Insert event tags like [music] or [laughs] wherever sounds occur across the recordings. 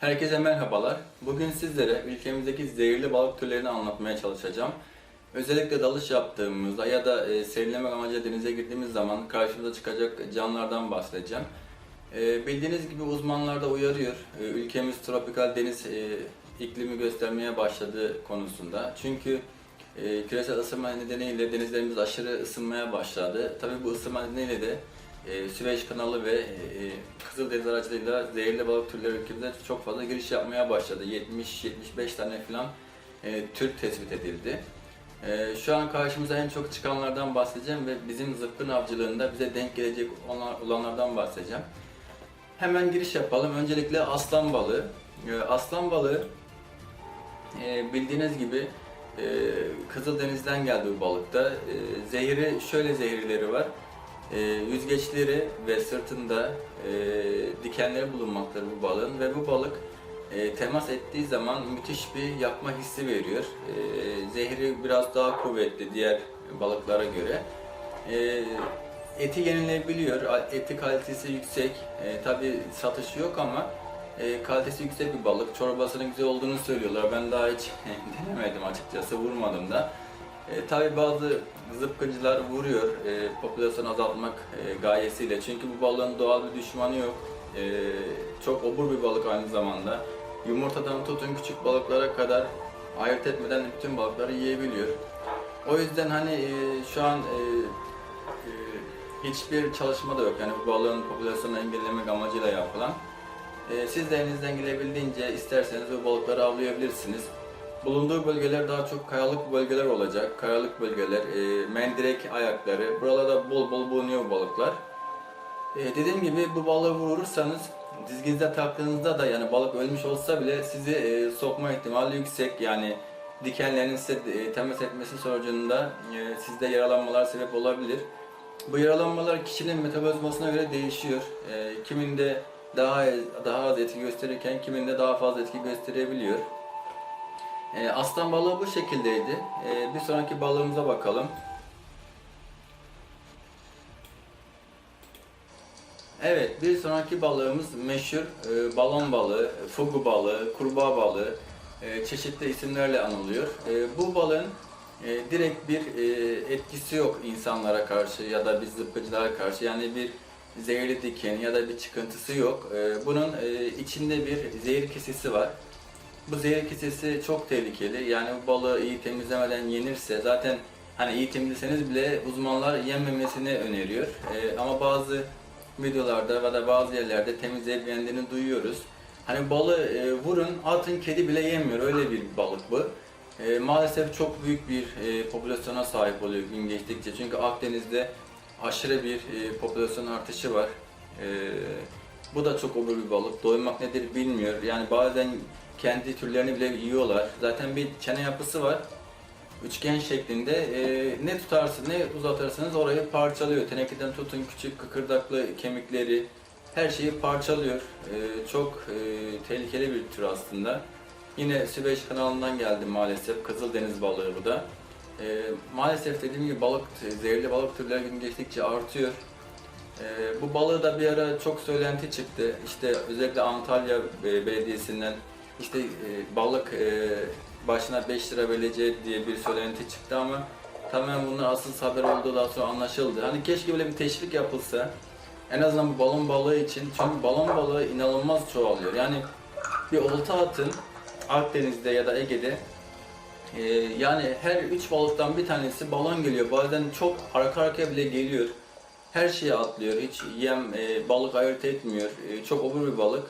Herkese merhabalar. Bugün sizlere ülkemizdeki zehirli balık türlerini anlatmaya çalışacağım. Özellikle dalış yaptığımızda ya da e, serinlemek amacıyla denize girdiğimiz zaman karşımıza çıkacak canlılardan bahsedeceğim. E, bildiğiniz gibi uzmanlar da uyarıyor. E, ülkemiz tropikal deniz e, iklimi göstermeye başladığı konusunda. Çünkü küresel ısınma nedeniyle denizlerimiz aşırı ısınmaya başladı. Tabii bu ısınma nedeniyle de e, Süveyş kanalı ve e, Kızıldeniz aracılığıyla zehirli balık türleri ülkemize çok fazla giriş yapmaya başladı. 70-75 tane falan e, tür tespit edildi. E, şu an karşımıza en çok çıkanlardan bahsedeceğim ve bizim zıpkın avcılığında bize denk gelecek olan- olanlardan bahsedeceğim. Hemen giriş yapalım. Öncelikle aslan balığı. E, aslan balığı e, bildiğiniz gibi e, Kızıldeniz'den geldi bu balıkta. E, zehri şöyle zehirleri var. E, yüzgeçleri ve sırtında e, dikenleri bulunmaktadır bu balığın ve bu balık e, temas ettiği zaman müthiş bir yakma hissi veriyor. E, zehri biraz daha kuvvetli diğer balıklara göre. E, eti yenilebiliyor, eti kalitesi yüksek. E, Tabi satışı yok ama e, kalitesi yüksek bir balık. Çorbasının güzel olduğunu söylüyorlar. Ben daha hiç [laughs] denemedim açıkçası, vurmadım da. E, tabii bazı zıpkıncılar vuruyor e, popülasyonu azaltmak e, gayesiyle. Çünkü bu balığın doğal bir düşmanı yok. E, çok obur bir balık aynı zamanda. Yumurtadan tutun küçük balıklara kadar ayırt etmeden bütün balıkları yiyebiliyor. O yüzden hani e, şu an e, e, hiçbir çalışma da yok. Yani bu balığın popülasyonunu engellemek amacıyla yapılan. E, siz de elinizden gelebildiğince isterseniz bu balıkları avlayabilirsiniz. Bulunduğu bölgeler daha çok kayalık bölgeler olacak. Kayalık bölgeler, e, mendirek ayakları. Buralarda bol bol bulunuyor bu balıklar. E, dediğim gibi bu balığı vurursanız dizginizde taktığınızda da yani balık ölmüş olsa bile sizi e, sokma ihtimali yüksek. Yani dikenlerin size e, temas etmesi sonucunda e, sizde yaralanmalar sebep olabilir. Bu yaralanmalar kişinin metabolizmasına göre değişiyor. E, kiminde daha daha az etki gösterirken kiminde daha fazla etki gösterebiliyor. E, aslan balığı bu şekildeydi. E, bir sonraki balığımıza bakalım. Evet, bir sonraki balığımız meşhur e, balon balığı, fugu balığı, kurbağa balığı çeşitli isimlerle anılıyor. Bu balığın direkt bir etkisi yok insanlara karşı ya da biz zıpkıcılara karşı. Yani bir zehirli diken ya da bir çıkıntısı yok. Bunun içinde bir zehir kesesi var. Bu zehir kesesi çok tehlikeli. Yani bu balığı iyi temizlemeden yenirse zaten hani iyi temizleseniz bile uzmanlar yenmemesini öneriyor. Ee, ama bazı videolarda ya da bazı yerlerde temizleyip yendiğini duyuyoruz. Hani balığı e, vurun, atın, kedi bile yemiyor. Öyle bir balık bu. E, maalesef çok büyük bir e, popülasyona sahip oluyor gün geçtikçe. Çünkü Akdeniz'de aşırı bir e, popülasyon artışı var. E, bu da çok obur bir balık. Doymak nedir bilmiyor. Yani bazen kendi türlerini bile yiyorlar. Zaten bir çene yapısı var. Üçgen şeklinde. E, ne tutarsınız ne uzatırsanız orayı parçalıyor. Tenekeden tutun küçük kıkırdaklı kemikleri her şeyi parçalıyor. E, çok e, tehlikeli bir tür aslında. Yine Süveyş kanalından geldi maalesef. Kızıldeniz balığı bu da. E, maalesef dediğim gibi balık, zehirli balık türleri gün geçtikçe artıyor. Ee, bu balığı da bir ara çok söylenti çıktı. İşte özellikle Antalya e, Belediyesi'nden işte e, balık e, başına 5 lira vereceği diye bir söylenti çıktı ama tamamen bunun asıl haber olduğu daha sonra anlaşıldı. Hani keşke böyle bir teşvik yapılsa en azından bu balon balığı için çünkü balon balığı inanılmaz çoğalıyor. Yani bir olta atın Akdeniz'de ya da Ege'de yani her üç balıktan bir tanesi balon geliyor. Bazen çok arka arkaya bile geliyor. Her şeye atlıyor. Hiç yem, e, balık ayırt etmiyor. E, çok obur bir balık.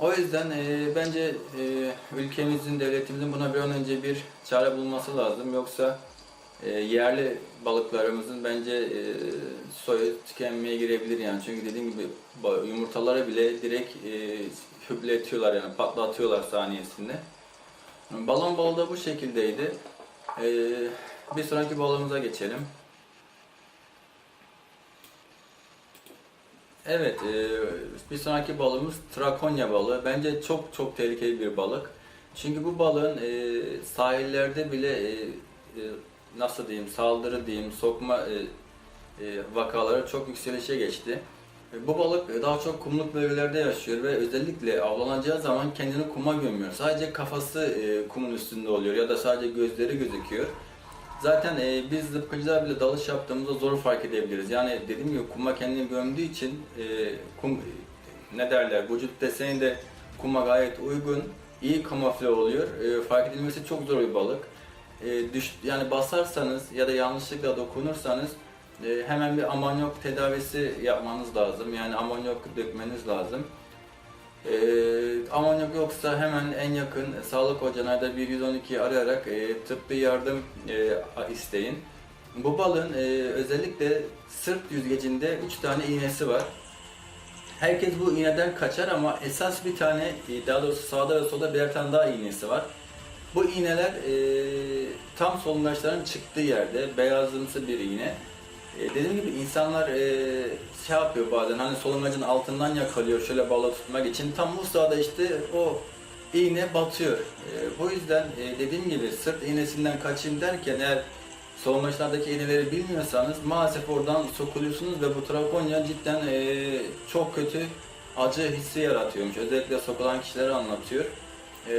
O yüzden e, bence e, ülkemizin, devletimizin buna bir an önce bir çare bulması lazım. Yoksa e, yerli balıklarımızın bence e, soyu tükenmeye girebilir yani. Çünkü dediğim gibi yumurtaları bile direkt e, hüpletiyorlar yani patlatıyorlar saniyesinde. Balon balığı da bu şekildeydi. Ee, bir sonraki balığımıza geçelim. Evet, e, bir sonraki balığımız Trakonya balığı. Bence çok çok tehlikeli bir balık. Çünkü bu balığın e, sahillerde bile e, e, nasıl diyeyim saldırı diyeyim sokma e, e, vakaları çok yükselişe geçti. E, Bu balık daha çok kumluk bölgelerde yaşıyor ve özellikle avlanacağı zaman kendini kuma gömüyor. Sadece kafası e, kumun üstünde oluyor ya da sadece gözleri gözüküyor. Zaten e, biz zıpkıcılar bile dalış yaptığımızda zor fark edebiliriz. Yani dediğim gibi kuma kendini gömdüğü için e, kum ne derler vücut deseni de kuma gayet uygun, iyi kamufle oluyor. E, fark edilmesi çok zor bir balık. E, düş, yani basarsanız ya da yanlışlıkla dokunursanız e, hemen bir amonyok tedavisi yapmanız lazım. Yani amonyok dökmeniz lazım. E, amonyok yoksa hemen en yakın sağlık ocağına da 112'yi arayarak e, tıbbi yardım e, isteyin. Bu balığın e, özellikle sırt yüzgecinde 3 tane iğnesi var. Herkes bu iğneden kaçar ama esas bir tane, e, daha doğrusu sağda ve solda birer tane daha iğnesi var. Bu iğneler e, tam solungaçların çıktığı yerde beyazımsı bir iğne. E, dediğim gibi insanlar e, şey yapıyor bazen hani solungacın altından yakalıyor şöyle balığı tutmak için. Tam bu sırada işte o iğne batıyor. E, bu yüzden e, dediğim gibi sırt iğnesinden kaçayım derken eğer solungaçlardaki iğneleri bilmiyorsanız maalesef oradan sokuluyorsunuz ve bu trakonya cidden e, çok kötü acı hissi yaratıyormuş. Özellikle sokulan kişileri anlatıyor. E,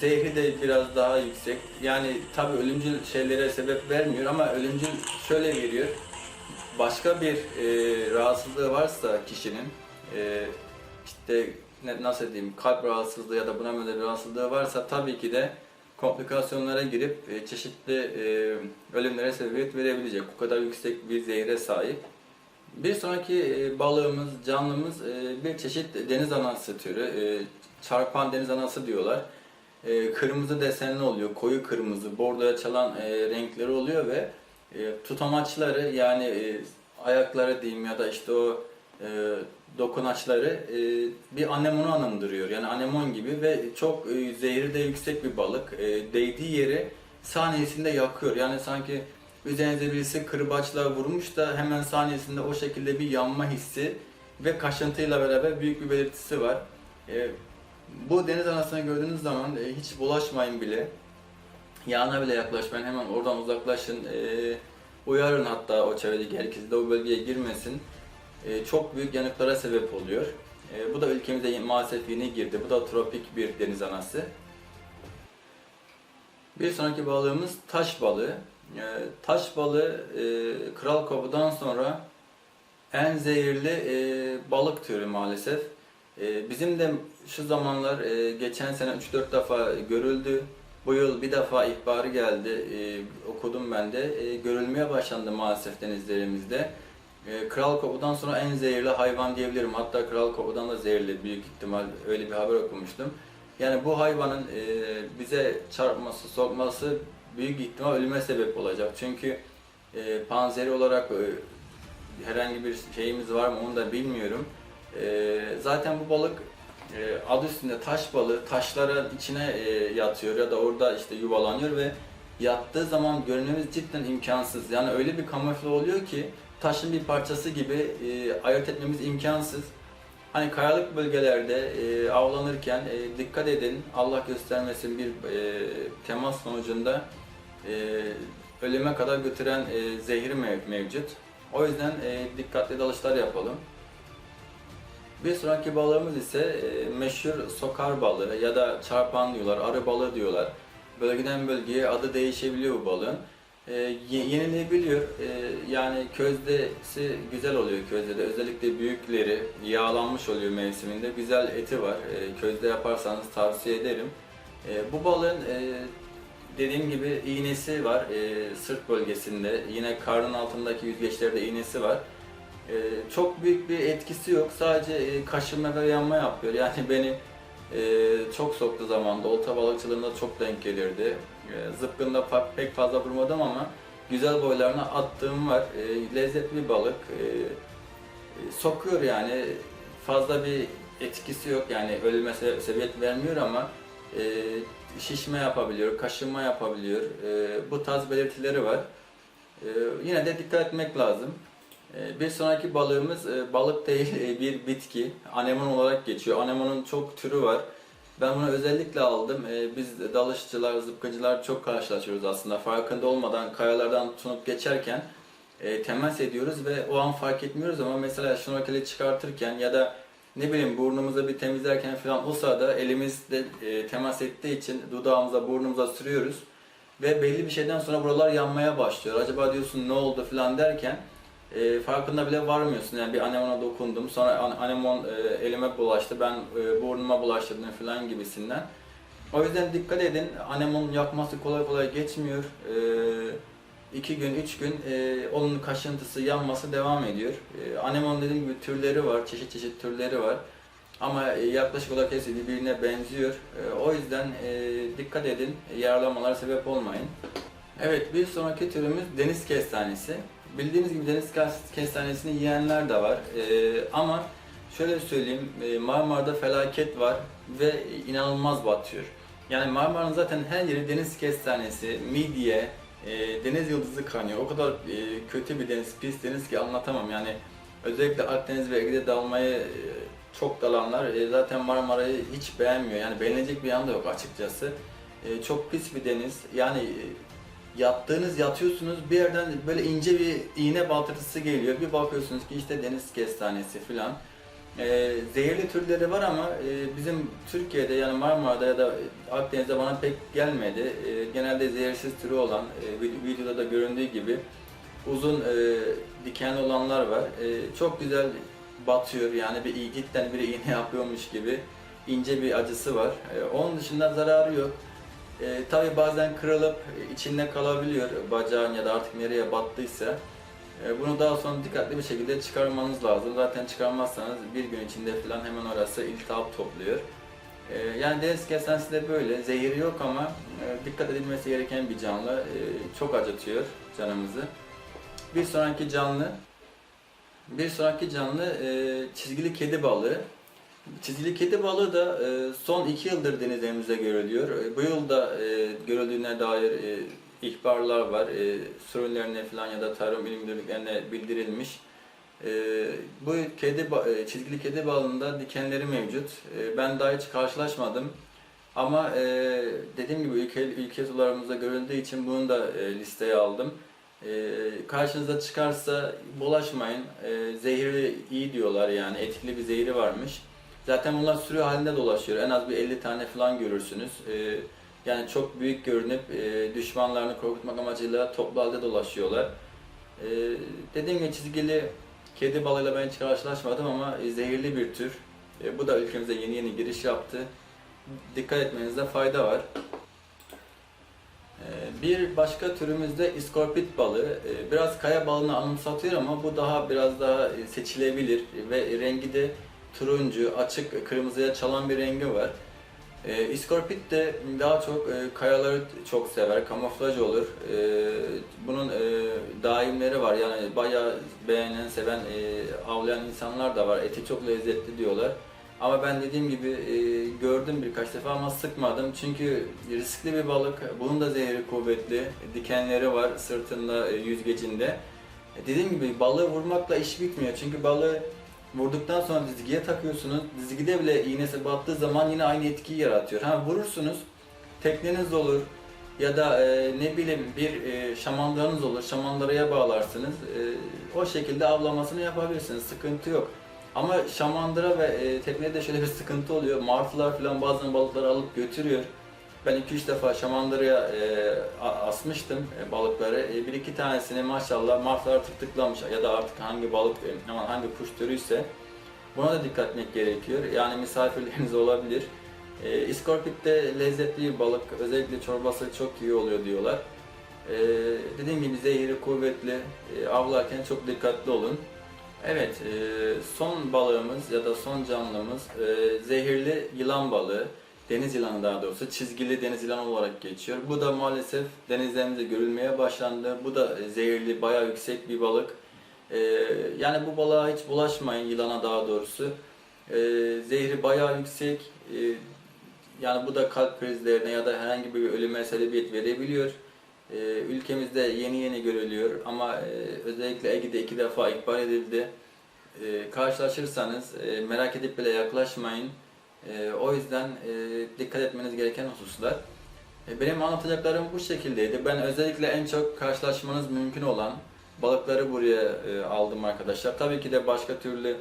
zehri de biraz daha yüksek. Yani tabi ölümcül şeylere sebep vermiyor ama ölümcül şöyle veriyor. Başka bir e, rahatsızlığı varsa kişinin e, işte nasıl diyeyim kalp rahatsızlığı ya da buna böyle bir rahatsızlığı varsa tabii ki de komplikasyonlara girip e, çeşitli e, ölümlere sebebiyet verebilecek. Bu kadar yüksek bir zehre sahip. Bir sonraki e, balığımız, canlımız e, bir çeşit deniz anası türü. E, çarpan deniz anası diyorlar. E, kırmızı desenli oluyor, koyu kırmızı, bordoya çalan e, renkleri oluyor ve e, tutamaçları yani e, ayakları diyeyim ya da işte o e, dokunaçları e, bir anemonu anımdırıyor. Yani anemon gibi ve çok e, zehri de yüksek bir balık. E, değdiği yeri saniyesinde yakıyor. Yani sanki üzerinize birisi kırbaçla vurmuş da hemen saniyesinde o şekilde bir yanma hissi ve kaşıntıyla beraber büyük bir belirtisi var. E, bu deniz anasını gördüğünüz zaman e, hiç bulaşmayın bile. Yağına bile yaklaşmayın. Hemen oradan uzaklaşın. E, uyarın hatta o çevredeki herkesi de o bölgeye girmesin. E, çok büyük yanıklara sebep oluyor. E, bu da ülkemize maalesef yeni girdi. Bu da tropik bir deniz anası. Bir sonraki balığımız taş balığı. E, taş balığı e, kral kobudan sonra en zehirli e, balık türü maalesef. E, bizim de şu zamanlar e, geçen sene 3-4 defa görüldü. Bu yıl bir defa ihbarı geldi, e, okudum ben de. E, görülmeye başlandı maalesef denizlerimizde. E, Kral kobudan sonra en zehirli hayvan diyebilirim. Hatta kral kobudan da zehirli büyük ihtimal öyle bir haber okumuştum. Yani bu hayvanın e, bize çarpması, sokması büyük ihtimal ölüme sebep olacak. Çünkü e, panzeri olarak e, herhangi bir şeyimiz var mı onu da bilmiyorum. E, zaten bu balık e, adı üstünde taş balığı taşlara içine e, yatıyor ya da orada işte yuvalanıyor ve yattığı zaman görünmemiz cidden imkansız. Yani öyle bir kamufle oluyor ki taşın bir parçası gibi e, ayırt etmemiz imkansız. Hani kayalık bölgelerde e, avlanırken dikkat edin. Allah göstermesin bir temas sonucunda ölüme kadar götüren zehir mev- mevcut. O yüzden dikkatli dalışlar yapalım. Bir sonraki balığımız ise e, meşhur sokar balığı ya da çarpan diyorlar, arı balığı diyorlar. Bölgeden bölgeye adı değişebiliyor bu balığın. E, ye- yenilebiliyor. E, yani közdesi güzel oluyor közde de. Özellikle büyükleri yağlanmış oluyor mevsiminde. Güzel eti var. E, közde yaparsanız tavsiye ederim. E, bu balığın e, dediğim gibi iğnesi var e, sırt bölgesinde. Yine karnın altındaki yüzgeçlerde iğnesi var. E, çok büyük bir etkisi yok. Sadece e, kaşınma ve yanma yapıyor. Yani [laughs] beni e, çok soktu zamanda. Olta balıkçılığında çok denk gelirdi. E, zıpkında pek fazla vurmadım ama güzel boylarına attığım var. E, lezzetli bir balık. E, e, sokuyor yani. Fazla bir etkisi yok. Yani ölüme se- sebebiyet vermiyor ama e, şişme yapabiliyor, kaşınma yapabiliyor. E, bu tarz belirtileri var. E, yine de dikkat etmek lazım. E, bir sonraki balığımız e, balık değil e, bir bitki. Anemon olarak geçiyor. Anemonun çok türü var. Ben bunu özellikle aldım. E, biz dalışçılar, zıpkıcılar çok karşılaşıyoruz aslında. Farkında olmadan kayalardan tutunup geçerken e, temas ediyoruz ve o an fark etmiyoruz ama mesela şnorkeli çıkartırken ya da ne bileyim burnumuza bir temizlerken falan o sırada elimizde temas ettiği için dudağımıza burnumuza sürüyoruz ve belli bir şeyden sonra buralar yanmaya başlıyor. Acaba diyorsun ne oldu falan derken e, farkında bile varmıyorsun. Yani bir anemona dokundum sonra an- anemon e, elime bulaştı ben e, burnuma bulaştırdım falan gibisinden. O yüzden dikkat edin anemon yakması kolay kolay geçmiyor. E, iki gün, üç gün e, onun kaşıntısı, yanması devam ediyor. E, anemon dediğim gibi türleri var, çeşit çeşit türleri var. Ama e, yaklaşık olarak hepsi birbirine benziyor. O yüzden e, dikkat edin, yaralanmalara sebep olmayın. Evet, bir sonraki türümüz deniz kestanesi. Bildiğiniz gibi deniz kes- kestanesini yiyenler de var. E, ama şöyle söyleyeyim, e, Marmara'da felaket var ve inanılmaz batıyor. Yani Marmara'nın zaten her yeri deniz kestanesi, midye, e, deniz yıldızı kanıyor. O kadar e, kötü bir deniz, pis deniz ki anlatamam. Yani özellikle Akdeniz ve Ege'de dalmayı e, çok dalanlar e, zaten Marmara'yı hiç beğenmiyor. Yani beğenilecek bir yanı da yok açıkçası. E, çok pis bir deniz. Yani e, yattığınız yatıyorsunuz bir yerden böyle ince bir iğne baltırtısı geliyor. Bir bakıyorsunuz ki işte deniz kestanesi filan. E, zehirli türleri var ama e, bizim Türkiye'de yani Marmara'da ya da Akdeniz'de bana pek gelmedi. E, genelde zehirsiz türü olan e, vid- videoda da göründüğü gibi uzun e, dikenli olanlar var. E, çok güzel batıyor yani bir cidden bir iğne [laughs] yapıyormuş gibi ince bir acısı var. E, onun dışında zararı yok. E, tabii bazen kırılıp içinde kalabiliyor bacağın ya da artık nereye battıysa. E, bunu daha sonra dikkatli bir şekilde çıkarmanız lazım. Zaten çıkarmazsanız bir gün içinde falan hemen orası iltihap topluyor. E, yani deniz kestanesi de böyle. Zehiri yok ama e, dikkat edilmesi gereken bir canlı. E, çok acıtıyor canımızı. Bir sonraki canlı bir sonraki canlı e, çizgili kedi balığı. Çizgili kedi balığı da e, son iki yıldır denizlerimizde görülüyor. E, bu yılda e, görüldüğüne dair ihbarlar var. E, sürülerine falan ya da tarım il müdürlüklerine bildirilmiş. Bu kedi çizgili kedi balığında dikenleri mevcut. Ben daha hiç karşılaşmadım. Ama dediğim gibi ülke, ülke sularımızda görüldüğü için bunu da listeye aldım. Karşınıza çıkarsa bulaşmayın. E, iyi diyorlar yani etkili bir zehri varmış. Zaten bunlar sürü halinde dolaşıyor. En az bir 50 tane falan görürsünüz. E, yani çok büyük görünüp e, düşmanlarını korkutmak amacıyla toplu halde dolaşıyorlar. E, dediğim gibi çizgili kedi balığıyla ben hiç karşılaşmadım ama e, zehirli bir tür. E, bu da ülkemize yeni yeni giriş yaptı. Dikkat etmenizde fayda var. Ee, Bir başka türümüz de iskorpit balığı. Ee, Biraz kaya balığını anımsatıyor ama bu daha biraz daha seçilebilir ve rengi de turuncu, açık kırmızıya çalan bir rengi var. Ee, İskorpit de daha çok e, kayaları çok sever, kamuflaj olur. Ee, Bunun e, daimleri var yani bayağı beğenen, seven, e, avlayan insanlar da var. Eti çok lezzetli diyorlar. Ama ben dediğim gibi e, gördüm birkaç defa ama sıkmadım çünkü riskli bir balık. Bunun da zehri kuvvetli, dikenleri var sırtında, e, yüzgecinde. E, dediğim gibi balığı vurmakla iş bitmiyor çünkü balığı vurduktan sonra dizgiye takıyorsunuz. Dizgide bile iğnesi battığı zaman yine aynı etkiyi yaratıyor. Ha vurursunuz, tekneniz olur ya da e, ne bileyim bir e, şamandıranız olur, şamandıraya bağlarsınız. E, o şekilde avlamasını yapabilirsiniz, sıkıntı yok. Ama şamandıra ve e, teknede şöyle bir sıkıntı oluyor. Martılar falan bazen balıkları alıp götürüyor. Ben 2-3 defa şamandıraya e, asmıştım e, balıkları. E, bir iki tanesini maşallah martılar tıklamış ya da artık hangi balık, e, aman hangi kuş türüyse buna da dikkat etmek gerekiyor. Yani misafirleriniz olabilir. E, iskorpit de lezzetli bir balık. Özellikle çorbası çok iyi oluyor diyorlar. E, dediğim gibi zehri kuvvetli. E, avlarken çok dikkatli olun. Evet, e, son balığımız ya da son canlımız e, zehirli yılan balığı. Deniz yılanı daha doğrusu, çizgili deniz yılanı olarak geçiyor. Bu da maalesef denizlerimizde görülmeye başlandı. Bu da e, zehirli, bayağı yüksek bir balık. E, yani bu balığa hiç bulaşmayın, yılana daha doğrusu. E, zehri bayağı yüksek. E, yani bu da kalp krizlerine ya da herhangi bir ölüme sebebiyet verebiliyor. Ee, ülkemizde yeni yeni görülüyor ama e, özellikle Ege'de iki defa ihbar edildi. Ee, karşılaşırsanız e, merak edip bile yaklaşmayın. E, o yüzden e, dikkat etmeniz gereken hususlar. E, benim anlatacaklarım bu şekildeydi. Ben özellikle en çok karşılaşmanız mümkün olan balıkları buraya e, aldım arkadaşlar. Tabii ki de başka türlü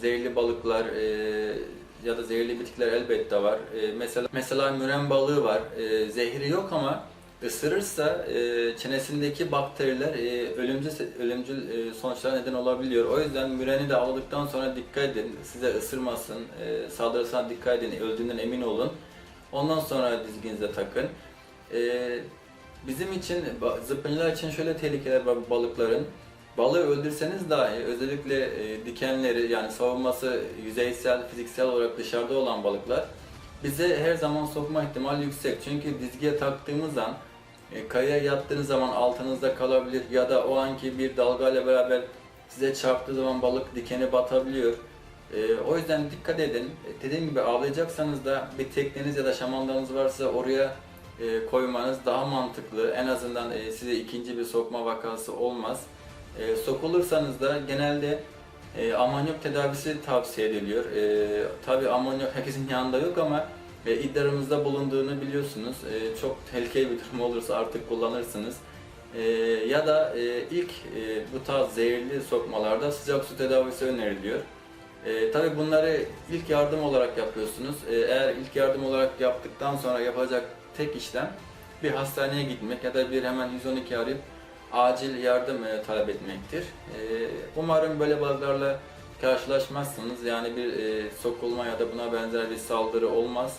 zehirli balıklar ya da zehirli bitkiler elbette var. Mesela mesela müren balığı var. E, zehri yok ama ısırırsa e, çenesindeki bakteriler e, ölümcül ölümcül e, sonuçlara neden olabiliyor. O yüzden müreni de aldıktan sonra dikkat edin. Size ısırmasın, e, saldırısına dikkat edin. Öldüğünden emin olun. Ondan sonra dizginize takın. E, bizim için, zıpkıncılar için şöyle tehlikeler var balıkların. Balığı öldürseniz dahi özellikle e, dikenleri yani savunması yüzeysel, fiziksel olarak dışarıda olan balıklar bize her zaman sokma ihtimali yüksek. Çünkü dizgiye taktığımız an e, kayaya yattığınız zaman altınızda kalabilir ya da o anki bir dalgayla beraber size çarptığı zaman balık dikeni batabiliyor. E, o yüzden dikkat edin. E, dediğim gibi avlayacaksanız da bir tekneniz ya da şamanlarınız varsa oraya e, koymanız daha mantıklı. En azından size ikinci bir sokma vakası olmaz. Sokulursanız da genelde e, amonyok tedavisi tavsiye ediliyor. E, Tabi amonyok herkesin yanında yok ama e, iddialarımızda bulunduğunu biliyorsunuz. E, çok tehlikeli bir durum olursa artık kullanırsınız. E, ya da e, ilk e, bu tarz zehirli sokmalarda sıcak su tedavisi öneriliyor. E, Tabi bunları ilk yardım olarak yapıyorsunuz. E, eğer ilk yardım olarak yaptıktan sonra yapacak tek işlem bir hastaneye gitmek ya da bir hemen 112 arayıp acil yardım e, talep etmektir. E, umarım böyle balıklarla karşılaşmazsınız. Yani bir e, sokulma ya da buna benzer bir saldırı olmaz.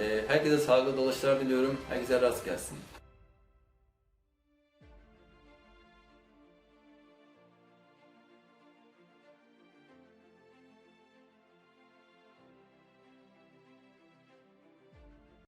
E, herkese sağlıklı dalışlar diliyorum. Herkese rast gelsin.